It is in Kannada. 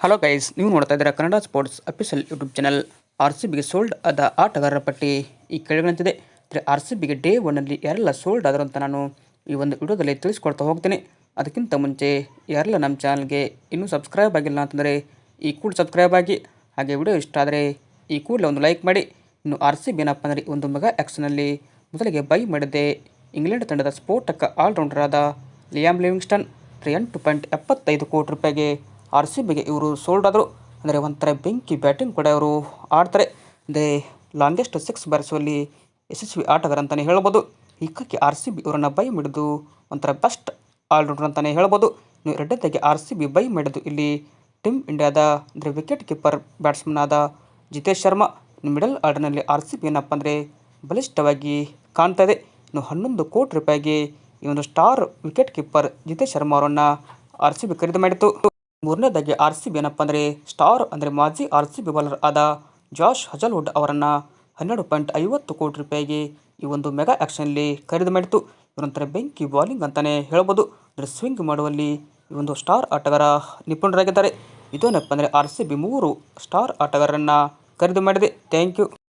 ಹಲೋ ಗೈಸ್ ನೀವು ನೋಡ್ತಾ ಇದ್ದೀರಾ Kannada sports official YouTube channel R C ಬಿಗೆ ಸೋಲ್ಡ್ ಆದ ಆಟಗಾರರ ಪಟ್ಟಿ ಈ ಕೆಳಗಿನಂತಿದೆ. ಅಂದರೆ ಆರ್ ಸಿ ಬಿಗೆ ಡೇ ಒನ್ನಲ್ಲಿ ಯಾರೆಲ್ಲ ಸೋಲ್ಡ್ ಆದರು ಅಂತ ನಾನು ಈ ಒಂದು ವಿಡಿಯೋದಲ್ಲಿ ತಿಳಿಸ್ಕೊಡ್ತಾ ಹೋಗ್ತೀನಿ. ಅದಕ್ಕಿಂತ ಮುಂಚೆ ಯಾರೆಲ್ಲ ನಮ್ಮ ಚಾನಲ್ಗೆ ಇನ್ನೂ ಸಬ್ಸ್ಕ್ರೈಬ್ ಆಗಿಲ್ಲ ಅಂತಂದರೆ ಈ ಕೂಡ ಸಬ್ಸ್ಕ್ರೈಬ್ ಆಗಿ. ಹಾಗೆ ವಿಡಿಯೋ ಇಷ್ಟ ಆದರೆ ಈ ಕೂಡಲೇ ಒಂದು ಲೈಕ್ ಮಾಡಿ. ಇನ್ನು ಆರ್ ಸಿ ಬಿ ಏನಪ್ಪ ಅಂದರೆ ಒಂದು ಮಗ ಆ್ಯಕ್ಷನಲ್ಲಿ ಮೊದಲಿಗೆ ಬೈ ಮಾಡಿದೆ ಇಂಗ್ಲೆಂಡ್ ತಂಡದ ಸ್ಫೋಟಕ ಆಲ್ರೌಂಡರ್ ಆದ ಲಿಯಾಮ್ ಲಿವಿಂಗ್ಸ್ಟನ್ ಎಂಟು ಪಾಯಿಂಟ್ ಎಪ್ಪತ್ತೈದು ಕೋಟಿ ರೂಪಾಯಿಗೆ ಆರ್ ಸಿ ಬಿಗೆ ಇವರು ಸೋಲ್ಡ್ ಆದರು ಅಂದರೆ ಒಂಥರ ಬೆಂಕಿ ಬ್ಯಾಟಿಂಗ್ ಕೂಡ ಇವರು ಆಡ್ತಾರೆ. ಅಂದರೆ ಲಾಂಗೆಸ್ಟ್ ಸಿಕ್ಸ್ ಬಾರಿಸುವಲ್ಲಿ ಯಶಸ್ವಿ ಆಟಗಾರ ಅಂತಲೇ ಹೇಳ್ಬೋದು. ಹೀಗಾಗಿ ಆರ್ ಸಿ ಬಿ ಇವರನ್ನು ಬೈ ಮಿಡಿದು ಒಂಥರ ಬೆಸ್ಟ್ ಆಲ್ರೌಂಡರ್ ಅಂತಲೇ ಹೇಳ್ಬೋದು. ನೀವು ಎರಡನೇದಾಗಿ ಆರ್ ಸಿ ಬಿ ಬೈ ಮಾಡಿದ್ದು ಇಲ್ಲಿ ಟೀಮ್ ಇಂಡಿಯಾದ, ಅಂದರೆ ವಿಕೆಟ್ ಕೀಪರ್ ಬ್ಯಾಟ್ಸ್ಮನ್ ಆದ ಜಿತೇಶ್ ಶರ್ಮಾ. ಮಿಡಲ್ ಆರ್ಡರ್ನಲ್ಲಿ ಆರ್ ಸಿ ಬಿ ಏನಪ್ಪ ಅಂದರೆ ಬಲಿಷ್ಠವಾಗಿ ಕಾಣ್ತಾ ಇದೆ. ಇನ್ನು ಹನ್ನೊಂದು ಕೋಟಿ ರೂಪಾಯಿಗೆ ಈ ಒಂದು star wicket keeper Jitesh Sharma ಅವರನ್ನು ಆರ್ ಸಿ ಬಿ ಖರೀದಿ ಮಾಡಿತ್ತು. ಮೂರನೇದಾಗಿ ಆರ್ ಸಿ ಬಿ ಏನಪ್ಪ ಅಂದರೆ ಸ್ಟಾರ್ ಅಂದರೆ ಮಾಜಿ ಆರ್ ಸಿ ಬಿ ಬಾಲರ್ ಆದ ಜಾಶ್ ಹಜಲ್ವುಡ್ ಅವರನ್ನು ಹನ್ನೆರಡು ಪಾಯಿಂಟ್ ಐವತ್ತು ಕೋಟಿ ರೂಪಾಯಿಗೆ ಈ ಒಂದು ಮೆಗಾ ಆ್ಯಕ್ಷನಲ್ಲಿ ಖರೀದಿ ಮಾಡಿತ್ತು. ನಂತರ ಬೆಂಕಿ ಬಾಲಿಂಗ್ ಅಂತಲೇ ಹೇಳ್ಬೋದು. ಅಂದರೆ ಸ್ವಿಂಗ್ ಮಾಡುವಲ್ಲಿ ಈ ಒಂದು ಸ್ಟಾರ್ ಆಟಗಾರ ನಿಪುಣರಾಗಿದ್ದಾರೆ. ಇದೇನಪ್ಪ ಅಂದರೆ ಆರ್ ಸಿ ಬಿ ಮೂರು ಸ್ಟಾರ್ ಆಟಗಾರರನ್ನು ಖರೀದಿ ಮಾಡಿದೆ. Thank you.